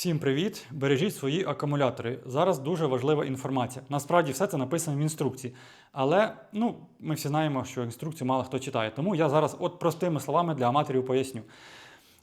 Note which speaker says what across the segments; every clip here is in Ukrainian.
Speaker 1: Всім привіт! Бережіть свої акумулятори. Зараз дуже важлива інформація. Насправді все це написано в інструкції. Але ну, ми всі знаємо, що інструкцію мало хто читає. Тому я зараз от простими словами для аматорів поясню.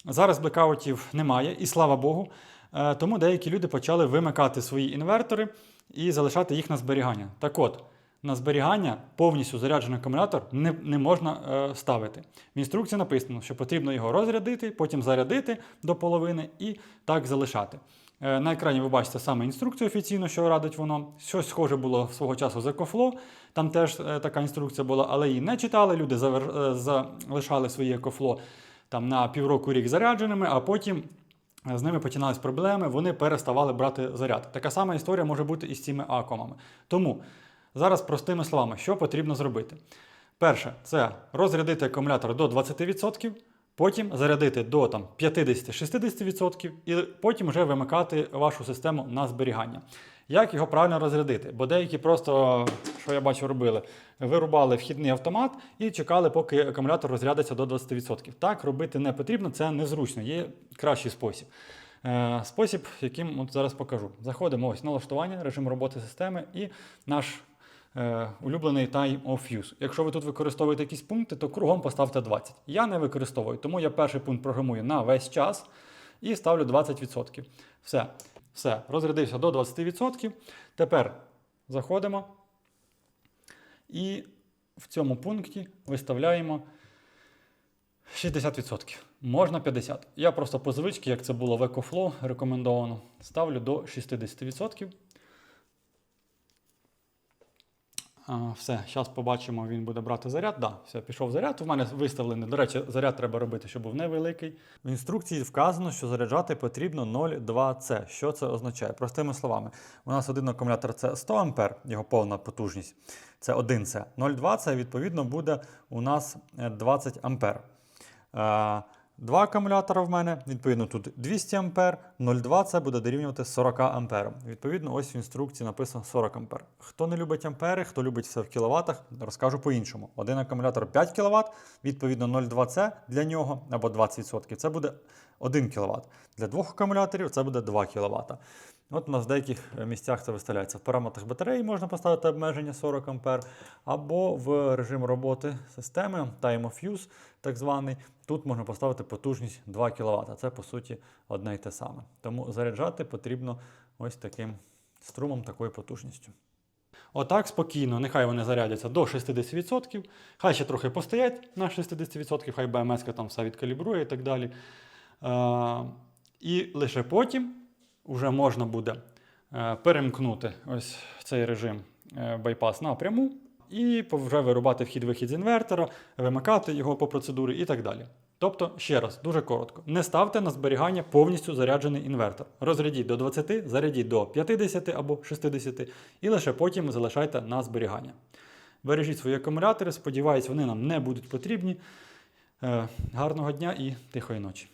Speaker 1: Зараз блекаутів немає, і слава Богу. Е, Тому деякі люди почали вимикати свої інвертори і залишати їх на зберігання. Так от, на зберігання повністю заряджений акумулятор не, не можна е, ставити. В інструкції написано, що потрібно його розрядити, потім зарядити до половини і так залишати. Е, на екрані ви бачите саме інструкцію офіційно, що радить воно. Щось схоже було свого часу з EcoFlow, там теж е, така інструкція була, але її не читали. Люди завер- е, залишали свої EcoFlow там на півроку рік зарядженими, а потім з ними починались проблеми, вони переставали брати заряд. Така сама історія може бути і з цими акомами. Тому зараз простими словами, що потрібно зробити? Перше, це розрядити акумулятор до 20%, потім зарядити до там, 50-60% і потім вже вимикати вашу систему на зберігання. Як його правильно розрядити? Бо деякі просто, що я бачу, робили, вирубали вхідний автомат і чекали, поки акумулятор розрядиться до 20%. Так робити не потрібно, це незручно, є кращий спосіб. Е, Спосіб, яким от зараз покажу. Заходимо ось налаштування, режим роботи системи і наш улюблений Time of Use. Якщо ви тут використовуєте якісь пункти, то кругом поставте 20. Я не використовую, тому я перший пункт програмую на весь час і ставлю 20%. Все. Все, розрядився до 20%. Тепер заходимо і в цьому пункті виставляємо 60%. Можна 50%. Я просто по звичці, як це було в EcoFlow, рекомендовано, ставлю до 60%. А, Все, зараз побачимо, він буде брати заряд. Да, все, пішов заряд. У мене виставлений. До речі, заряд треба робити, щоб був невеликий. В інструкції вказано, що заряджати потрібно 0,2C. Що це означає? Простими словами, у нас один акумулятор це 100 А, його повна потужність. Це 1С. 0,2 це відповідно буде у нас е, 20 А. Два акумулятора в мене, відповідно, тут 200 А, 0,2 це буде дорівнювати 40 А. Відповідно, ось в інструкції написано 40 А. Хто не любить ампери, хто любить все в кіловатах, розкажу по-іншому. Один акумулятор 5 кВт, відповідно 0,2 це для нього або 20%. Це буде 1 кВт. Для двох акумуляторів це буде 2 кВт. От у нас в деяких е, місцях це виставляється. В параметрах батареї можна поставити обмеження 40 А, або в режим роботи системи Time of Use, так званий. Тут можна поставити потужність 2 кВт. Це по суті одне й те саме. Тому заряджати потрібно ось таким струмом, такою потужністю. Отак спокійно, нехай вони зарядяться до 60%, хай ще трохи постоять на 60%, хай БМС там все відкалібрує і так далі. Е, і лише потім вже можна буде е, перемкнути ось цей режим е, байпас напряму і вже вирубати вхід-вихід з інвертора, вимикати його по процедурі і так далі. Тобто, ще раз, дуже коротко, не ставте на зберігання повністю заряджений інвертор. Розрядіть до 20, зарядіть до 50 або 60 і лише потім залишайте на зберігання. Бережіть свої акумулятори, сподіваюсь, вони нам не будуть потрібні. Гарного дня і тихої ночі.